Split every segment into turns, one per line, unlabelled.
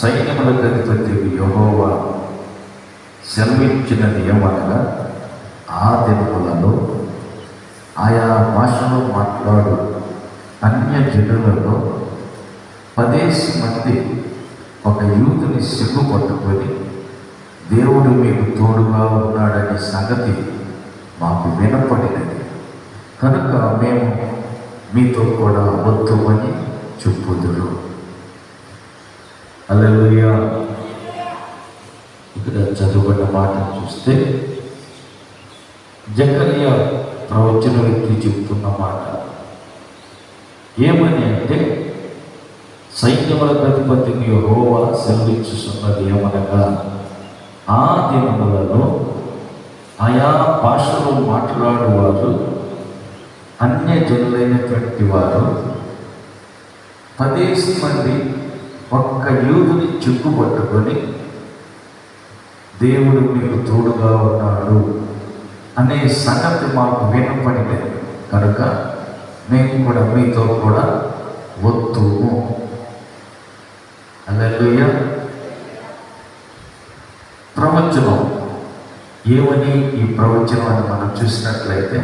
సైన్యములకు అధిపతి యహోవా సెలవిచ్చినది ఏమనగా ఆ దినములలో ఆయా భాషలో మాట్లాడు. అన్య జనులలో పదేసి మంది ఒక యూతుని సిగ్గు పట్టుకొని దేవుడు మీకు తోడుగా ఉన్నాడనే సంగతి మాకు వినపడినది. కనుక మేము మీతో కూడా వద్దుమని చెప్పుదురు. అలెలుయా ఇక్కడ చదువుకున్న మాట చూస్తే జకర్య ప్రవచన వ్యక్తి చెప్తున్న మాట. ఏమని అంటే సైన్యముల ప్రతిపత్తిని హోవా సెలవిచ్చుతున్నది ఏమనగా ఆ దినములలో ఆయా భాషలో మాట్లాడువారు అన్య జనులైనటువంటి వారు పదేసి మంది ఒక్క యూదుని చిక్కు పట్టుకొని దేవుడు మీకు తోడుగా ఉన్నాడు అనే సంగతి మాకు వినపడినది కనుక మేము కూడా మీతో కూడా వద్దుము అల్లెలుయ్య ప్రవచనం. ఏమని ఈ ప్రవచనాన్ని అని మనం చూసినట్లయితే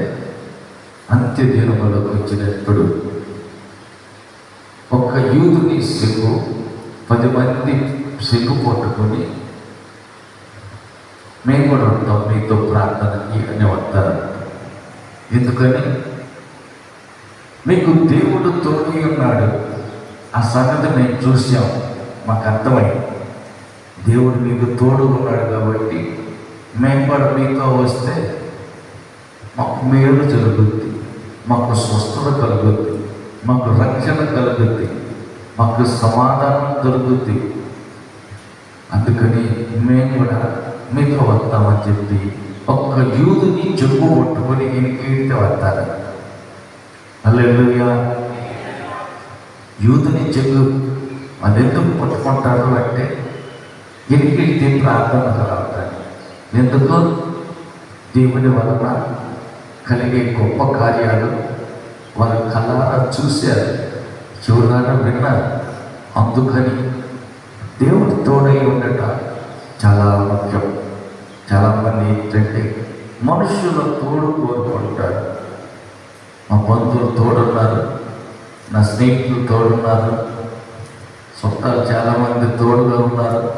అంత్య దినములకు వచ్చినప్పుడు ఒక్క యూదుని సిగ్గు పది మంది సిగ్గు పట్టుకొని మేము కూడా ఉంటాం మీతో ప్రార్థనకి అని వస్తారు. ఎందుకని? మీకు దేవుడు తోడి ఉన్నాడు. ఆ సంగతి మేము చూసాం. మాకు అర్థమైంది. దేవుడు మీకు తోడు ఉన్నాడు కాబట్టి మేము కూడా మీతో వస్తే మాకు మేలు జరుగుద్ది మాకు స్వస్థత కలుగుద్ది మాకు రక్షణ కలుగుద్ది. మాకు సమాధానం దొరుకుద్ది. అందుకని మేము కూడా మీతో వస్తామని చెప్పి ఒక్క యూదుని చెప్పు పట్టుకొని ఈయనకి వస్తారు? అల్లెలుయ్యా యూదుని చెప్పు అది ఎందుకు పట్టుకుంటారు అంటే ఎన్నికైతే ప్రార్థన కలవుతాయి ఎందుకు? దేవుని వలన కలిగే గొప్ప కార్యాలు వారు కళ్ళారా చూశారు. చూడగానే విన్నారు అందుకని దేవుడితోనే ఉండట చాలా ముఖ్యం. చాలామంది ఏంటంటే మనుషుల తోడు కోరుకుంటారు. మా బంధువులు తోడున్నారు నా స్నేహితులు తోడున్నారు చుట్టాలు చాలామంది తోడుగా ఉన్నారు.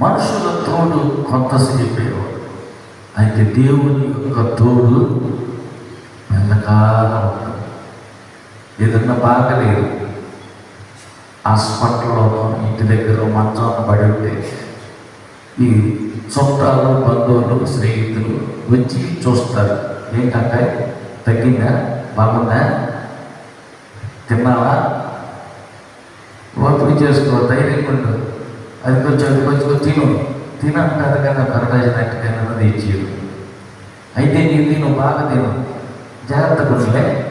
మనుషుల తోడు కొంతసేపేవాడు అయితే దేవుని యొక్క తోడు ఎంతకాలం ఉంటుంది. ఏదన్నా బాగలేదు హాస్పిటల్లోనో ఇంటి దగ్గర మంచం పడి ఉంటే ఈ చుట్టాలు బంధువులు స్నేహితులు వచ్చి చూస్తారు. ఏంటంటే తగ్గిందా? బాగుందా? తిన్నావా? ఓపిక చేసుకో ధైర్యం ఉండు. అది కొంచెం అది కొంచెం తిను. తినంటారు కదా కరడాజినట్టుగా తెచ్చేది అయితే నీ తిను బాగా తిను. జాగ్రత్తగా ఉండలే.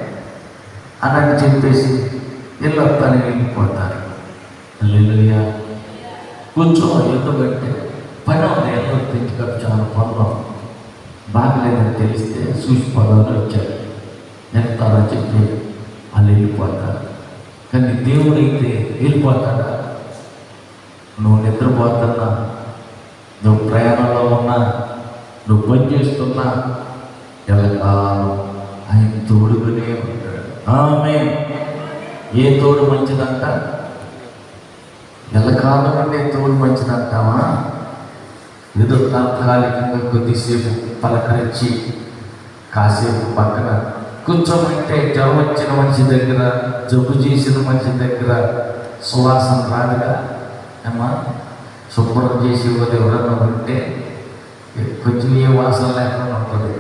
అన్నట్టు చెప్పేసి ఇల్లు వస్తాను వెళ్ళిపోతారు అల్లెలుయ్యా కూర్చో ఎందుకంటే పని ఉంది ఎంతో తెచ్చుకొని చాలా పనులు బాగలేదని తెలిస్తే చూసి పదాలు వచ్చారు. చెప్తారని చెప్పి వాళ్ళు వెళ్ళిపోతారు. కానీ దేవుడు అయితే వెళ్ళిపోతాడా? నువ్వు నిద్రపోతున్నా నువ్వు ప్రయాణంలో ఉన్నా నువ్వు పని చేస్తున్నా ఎల్లకాలం ఆయన తోడుకునే ఉంటాడు. ఆమె ఏ తోడు మంచిదంట? ఎల్లకాలం నుండి తోడు మంచిదంటావా? ఏదో తాత్కాలికంగా కొద్దిసేపు పలకరించి కాసేపు పక్కన కూర్చోమంటే జ్వరం వచ్చిన మనిషి దగ్గర జబ్బు చేసిన మనిషి దగ్గర సువాసన రాదుగా? అమ్మా శుభ్రం చేసి వాళ్ళు ఎవరన్నా ఉంటే కొంచెం ఏ వాసన లేకుండా ఉంటుంది.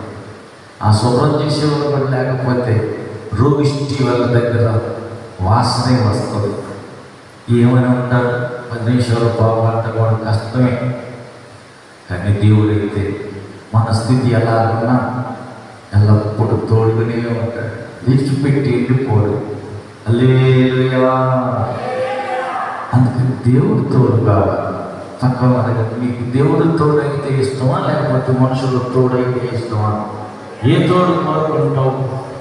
ఆ శుభ్రం చేసేవాళ్ళు లేకపోతే రోగిష్టి వాళ్ళ దగ్గర వాసనే వస్తుంది. ఏమని ఉంటారు పది నిమిషాలు బాగుపడటం కూడా కష్టమే. కానీ దేవుడైతే మన స్థితి ఎలా ఉన్నా ఎల్లప్పుడు తోడుకునే ఉంటాడు. విడిచిపెట్టి వెళ్ళిపోడు. అల్లేవా అందుకని దేవుడు తోడు కావాలి తక్కువ అడగదు. మీకు దేవుడు తోడైతే ఇష్టమా? లేకపోతే మనుషులు తోడైతే ఇష్టమా? ఏ తోడు కోరుకుంటావు?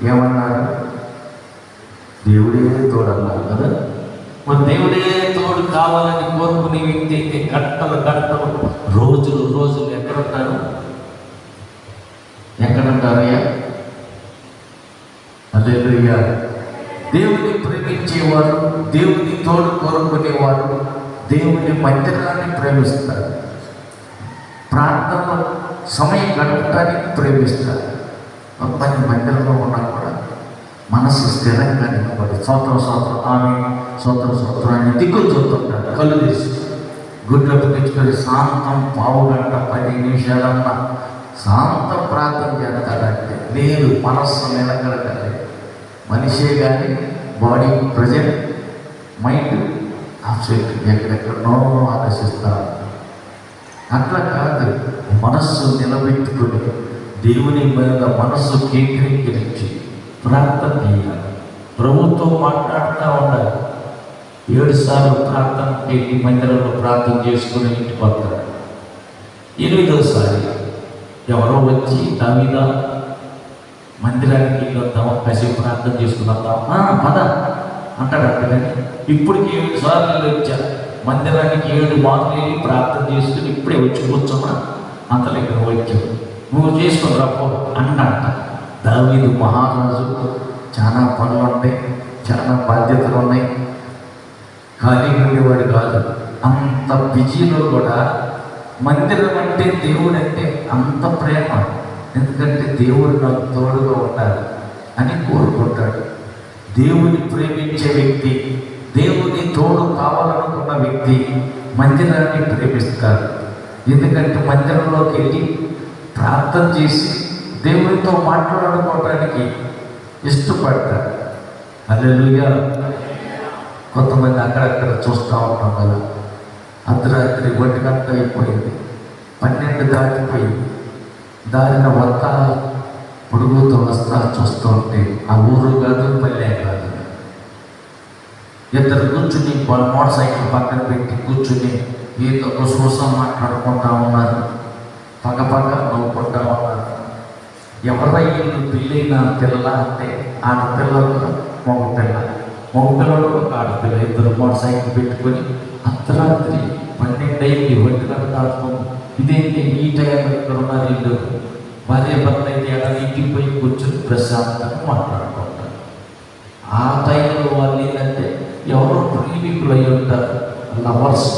ఏమన్నారు? దేవుడే తోడన్నారు కదా? మరి దేవుడే తోడు కావాలని కోరుకునే వ్యక్తి అయితే గంటలు గంటలు రోజులు రోజులు ఎక్కడుంటారు? ఎక్కడుంటారయ్యా? అల్లెలుయ్యా దేవుని ప్రేమించేవారు దేవుని తోడు కోరుకునేవారు దేవుని మందిరాన్ని ప్రేమిస్తారు. ప్రార్థనలో సమయం గడపడానికి ప్రేమిస్తారు. కొంతమంది మందిరంలో ఉన్నా కూడా మనసు స్థిరంగా నిలబడి సోత్రం సోత్రం ఆమె సోత్రం సోత్రం అని దిక్కులు చూస్తుంటారు. కళ్ళు తీసి. గుడ్లు తెచ్చుకొని శాంతం పావు గంట పది నిమిషాలన్న శాంతం ప్రార్థన చేస్తాడంటే లేదు మనస్సు నిలకడగలే. మనిషే కానీ బాడీ ప్రజెంట్ మైండ్ అప్సెట్ ఎక్కడెక్కడనో ఆలోచిస్తారు అట్లా కాదు మనస్సు నిలబెట్టుకుని దేవుని మీద మనస్సు కేంద్రీకరించి ప్రార్థన చేయాలి. ప్రభుత్వం మాట్లాడుతూ ఉండాలి. ఏడు సార్లు ప్రార్థన చేసి మందిరంలో ప్రార్థన చేసుకుని ఇంటి వస్తారు. ఎనిమిదోసారి ఎవరో వచ్చి దావిద మందిరానికి వెళ్ళి వద్దామా కసి ప్రార్థన చేసుకుందాం పద అంటాడు అక్కడ ఇప్పటికి ఏడు సార్లు వచ్చా. మందిరానికి ఏడు మార్లు ప్రార్థన చేసుకుని ఇప్పుడే వచ్చి కూర్చోమా అంతలో ఇక్కడ వచ్చావు నువ్వు చేసుకుని రాపో అన్నట్ట దావీదు మహారాజు చాలా పనులు ఉంటాయి చాలా బాధ్యతలు ఉన్నాయి ఖాళీ ఉండేవాడు కాదు. అంత బిజీలో కూడా మందిరం అంటే దేవుడు అంటే అంత ప్రేమ. ఎందుకంటే దేవుడు నాకు తోడుగా ఉండాలి అని కోరుకుంటాడు. దేవుని ప్రేమించే వ్యక్తి దేవుని తోడు కావాలనుకున్న వ్యక్తి మందిరాన్ని ప్రేమిస్తారు ఎందుకంటే మందిరంలోకి వెళ్ళి ప్రార్థన చేసి దేవునితో మాట్లాడుకోవడానికి ఇష్టపడతారు. అల్లెలుగా కొంతమంది అక్కడక్కడ చూస్తూ ఉంటాం కదా. అర్ధరాత్రి ఒంటి గంట అయిపోయింది. పన్నెండు దాటిపోయింది. దారిన వస్తా పొడుగుతూ వస్తా చూస్తూ ఉంటే ఆ ఊరు కాదు మళ్ళీ కాదు. ఇద్దరు కూర్చుని మోటార్ సైకిల్ పక్కన పెట్టి కూర్చుని ఈతో కోసం మాట్లాడుకుంటా ఉన్నారు. పక్క పక్క నవ్వుకుంటా ఉన్నారు. ఎవరి ఇల్లు పెళ్ళైన పిల్ల అంటే ఆడపిల్లలు మగ పిల్ల మగ పిల్లలు ఆడపిల్ల. ఇద్దరు మోటార్ సైకిల్ పెట్టుకొని అర్ధరాత్రి పన్నెండు అయింది ఒంటి గంట ఇదేంటి? ఈ టైం ఇక్కడ ఉన్నారు ఇల్లు భార్య భర్త అయితే ఎక్కడ ఇంటికి పోయి కూర్చొని ప్రశాంతంగా మాట్లాడుకుంటారు. ఆ టైంలో వాళ్ళు ఏంటంటే ఎవరో ప్రేమికులు అయి ఉంటారు. లవర్స్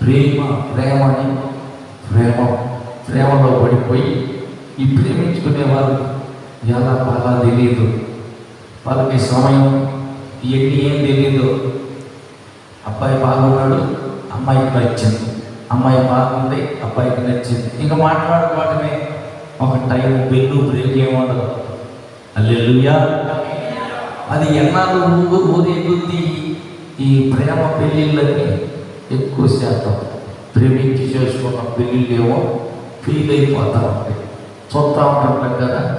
ప్రేమ ప్రేమని ప్రేమ. ప్రేమలో పడిపోయి ఈ ప్రేమించుకునే వాళ్ళు ఎలా బాగా తెలియదు వాళ్ళకి సమయం ఎన్ని ఏం తెలియదు అబ్బాయి బాగున్నాడు అమ్మాయికి నచ్చింది. అమ్మాయి బాగుంది అబ్బాయికి నచ్చింది. ఇంకా మాట్లాడుకోవటమే. ఒక టైం బెల్లు బ్రేక్ ఏముండదు అల్లెలుయా అది ఎన్నాళ్ళు ఊరు ఊరేగుద్ది ఈ ప్రేమ పెళ్ళిళ్ళని ఎక్కువ శాతం ప్రేమించి చేసుకున్న పెళ్ళిళ్ళేమో ఫీల్ అయిపోతా. ఉంటాయి చూస్తూ ఉంటాం కదా.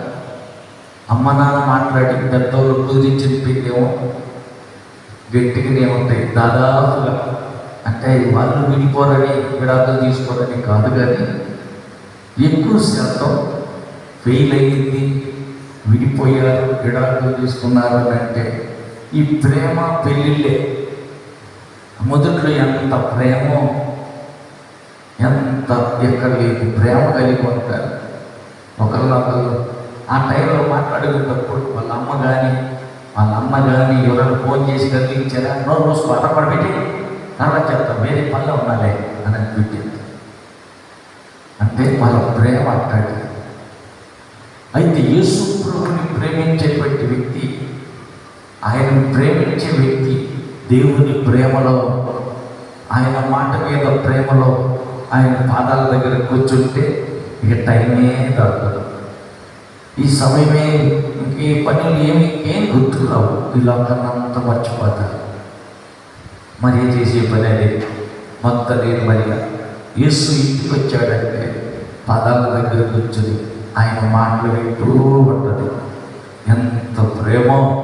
అమ్మ నాన్న మాట్లాడి పెద్దవాళ్ళు పూజించిన పెళ్ళేమో గట్టిగానే ఉంటాయి దాదాపుగా. అంటే వాళ్ళు విడిపోరని విడాకులు తీసుకోరని కాదు కానీ ఎక్కువ శాతం ఫెయిల్ అయ్యింది విడిపోయారు విడాకులు తీసుకున్నారు అని అంటే ఈ ప్రేమ పెళ్ళిళ్ళే. మొదట్లో ఎంత ప్రేమో ఎంత ఎక్కడ లేదు ప్రేమ కలిగి ఉంటారు. ఒకరినొకరు ఆ టైంలో మాట్లాడుకున్నప్పుడు వాళ్ళ అమ్మ కానీ వాళ్ళ అమ్మ కానీ ఎవరైనా ఫోన్ చేసి కలిగించారా నో రోజు పాట పడబెట్టి తర్వాత చెప్తాం వేరే పనులు ఉండాలి అని అనిపించింది అంటే వాళ్ళ ప్రేమ అట్టాడు అయితే యేసు ప్రభుని ప్రేమించేటువంటి వ్యక్తి ఆయన ప్రేమించే వ్యక్తి దేవుని ప్రేమలో ఆయన మాట మీద ప్రేమలో ఆయన పాదాల దగ్గర కూర్చుంటే ఇక టైమే దొరకదు. ఈ సమయమే ఈ పనులు ఏమి ఏం గుర్తురావు ఈ లోకాన్ని అంతా మర్చిపోతారు. మరి ఏం చేసే పని అది. మొత్తం నేను మరి యేసు ఇంటికి వచ్చాడంటే పాదాల దగ్గర కూర్చుని ఆయన మాటలు వింటూ ఉంటుంది. ఎంత ప్రేమో.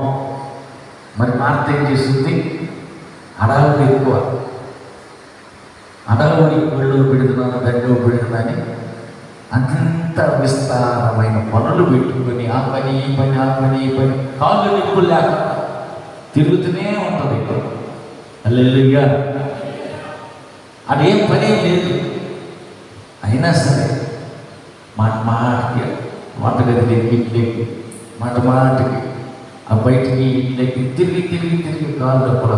మరి మార్త ఏం చేస్తుంది? అడవులు ఎక్కువ. అడవుని ఒళ్ళు పెడుతున్నాను దండో పెడుతున్నాని అంత విస్తారమైన పనులు పెట్టుకొని ఆ పని ఈ పని ఆ పని ఈ పని కాళ్ళు నిప్పులు లేక తిరుగుతూనే ఉంటుంది అల్లెల్లుగా అదేం పని లేదు. అయినా సరే మాట మాటకి వంటగదిలోకి ఇంట్లోకి మాట మాటకి ఆ బయటికి ఇంట్లోకి తిరిగి తిరిగి తిరిగి కాళ్ళు నొప్పులు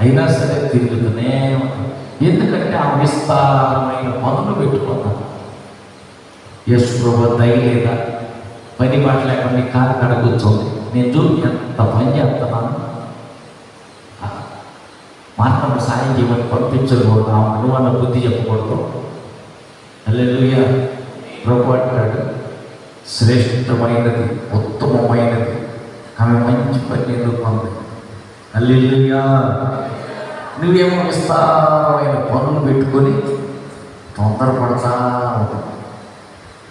అయినా సరే తిరుగుతూనే ఉంటుంది. ఎందుకంటే ఆ విస్తారమైన పనులు పెట్టుకున్నాను యేసు ప్రభు దయ లేదా పని మాట లేకుండా నీ కారు కడ నేను చూ ఎంత పని చేస్తున్నాను. ఆ, సాయం చేయమని పంపించకూడదు ఆ నువ్వు అన్న బుద్ధి చెప్పకూడదు. అల్లెలుయ్య ప్రభు అంటాడు శ్రేష్టమైనది ఉత్తమమైనది. ఆమె మంచి పని ఎదుర్కొంది ఉంది? అల్లెలుయ్యా నువ్వేమో విస్తారమైన పనులు పెట్టుకొని తొందరపడతా ఉంటావు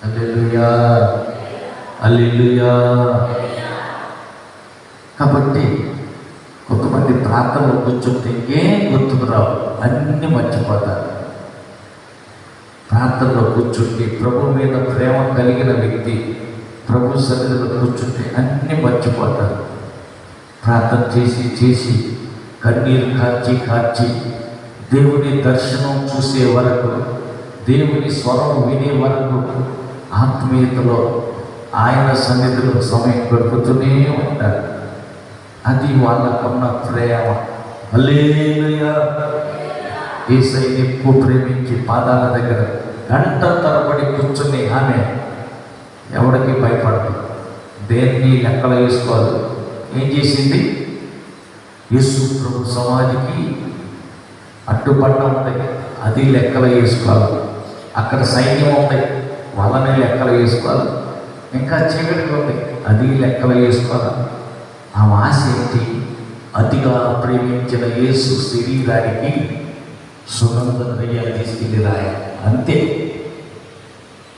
అల్లెలుయా అల్లెలుయా కాబట్టి కొంతమంది ప్రార్థనలో కూర్చుంటే ఏం గుర్తుకు రావు అన్నీ మర్చిపోతారు. ప్రార్థనలో కూర్చుంటే ప్రభు మీద ప్రేమ కలిగిన వ్యక్తి ప్రభు సన్నిధిలో కూర్చుంటే అన్నీ మర్చిపోతారు. ప్రార్థన చేసి చేసి కన్నీరు కార్చి కార్చి దేవుని దర్శనం చూసే వరకు దేవుని స్వరం వినే వరకు ఆత్మీయతలో ఆయన సన్నిధిలో సమయం గడుపుతూనే ఉంటారు. అది వాళ్ళకున్న ప్రేమ. హల్లెలూయా. ఏసైని ఎక్కువ ప్రేమించి పాదాల దగ్గర గంట తరబడి కూర్చుని ఆమె ఎవరికి భయపడదు. దేన్ని లెక్కలు వేసుకోవాలి? ఏం చేసింది? యేసు ప్రభు సమాధికి అడ్డుపడ్డ ఉంటాయి. అది లెక్కలు వేసుకోవాలి. అక్కడ సైన్యం ఉంటాయి వాళ్ళని లెక్కలు వేసుకోవాలి. ఇంకా చీకటిగా ఉంది. అది లెక్కలు వేసుకోవాలి. ఆ ఆశ ఏంటి? అతిగా ప్రేమించిన యేసు శరీరానికి సుగంధ ద్రవ్యాలు తీసుకెళ్ళి రాయ అంతే.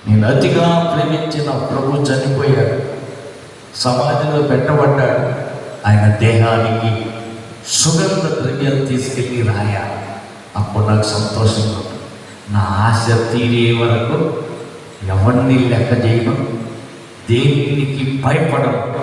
నేను అతిగా ప్రేమించిన ప్రభు చనిపోయాడు. సమాధిలో పెట్టబడ్డాడు. ఆయన దేహానికి సుగంధ ద్రవ్యం తీసుకెళ్ళి రాయ. అప్పుడు నాకు సంతోషంగా నా ఆశ తీరే వరకు ఎవరిని లెక్క చేయను. దేనికి భయపడడం